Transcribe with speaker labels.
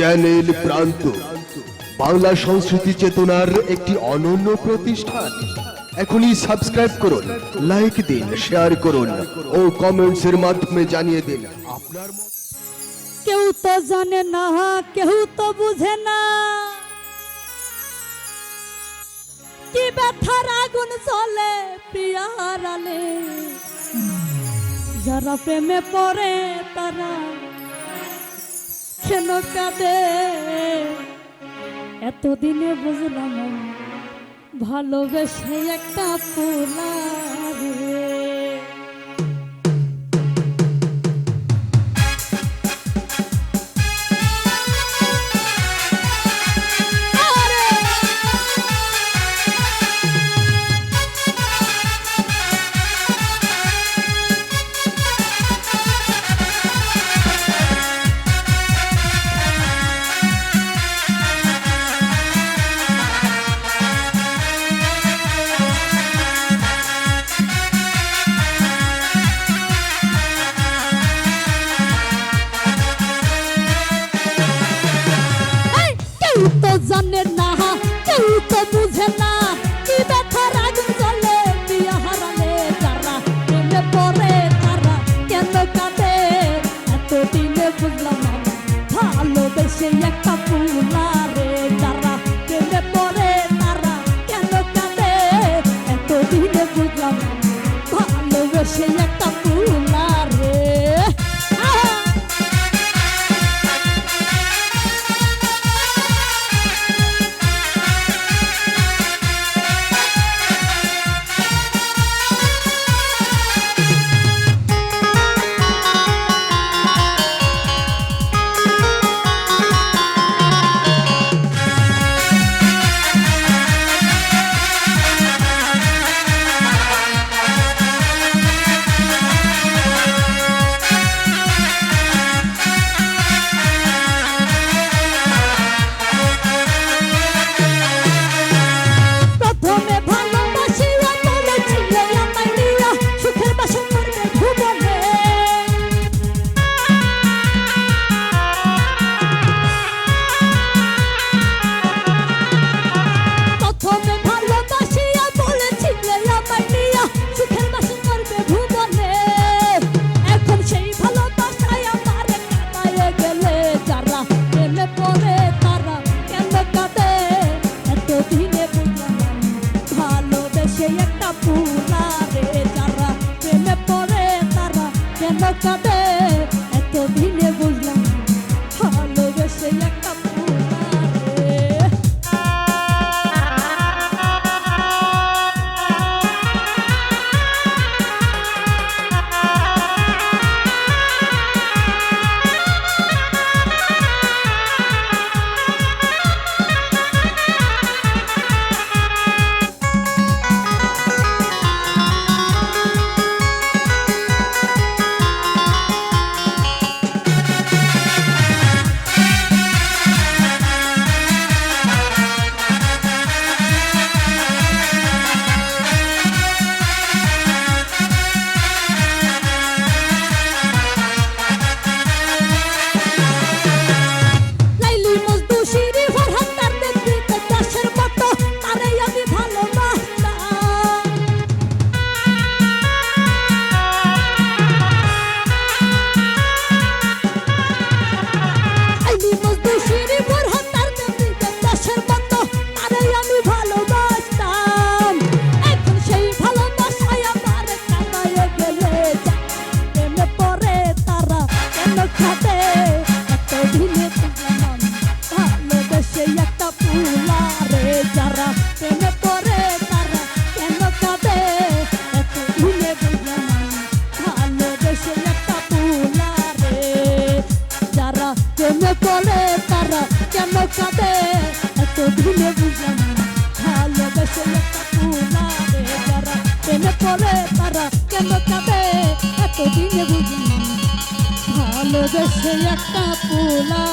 Speaker 1: Channel প্রান্ত। বাংলা সংস্কৃতি চেতনার একটি অনন্য প্রতিষ্ঠান। এখনই সাবস্ক্রাইব করুন, লাইক দিন, শেয়ার করুন ও কমেন্টস এর মাধ্যমে জানিয়ে দিন। আপনার
Speaker 2: কেউ তো জানে না, কেউ তো বুঝে না। কি ব্যথার আগুন চলে প্রিয়ারালে যারা প্রেমে পড়ে তারা কেন কাঁদে? এতদিনে বুঝলাম ভালোবেসে একটা পোলারে ভালোবেসে একটা পুলারে কেন প্রেমে পড়ে তারা কেন কাঁদে এত দিনে বুঝলাম ভালোবেসে পুলারে যারা প্রেমে পড়ে তারা কেন কাঁদে এত দিনে বুঝলাম ভালোবেসে একটা পোলা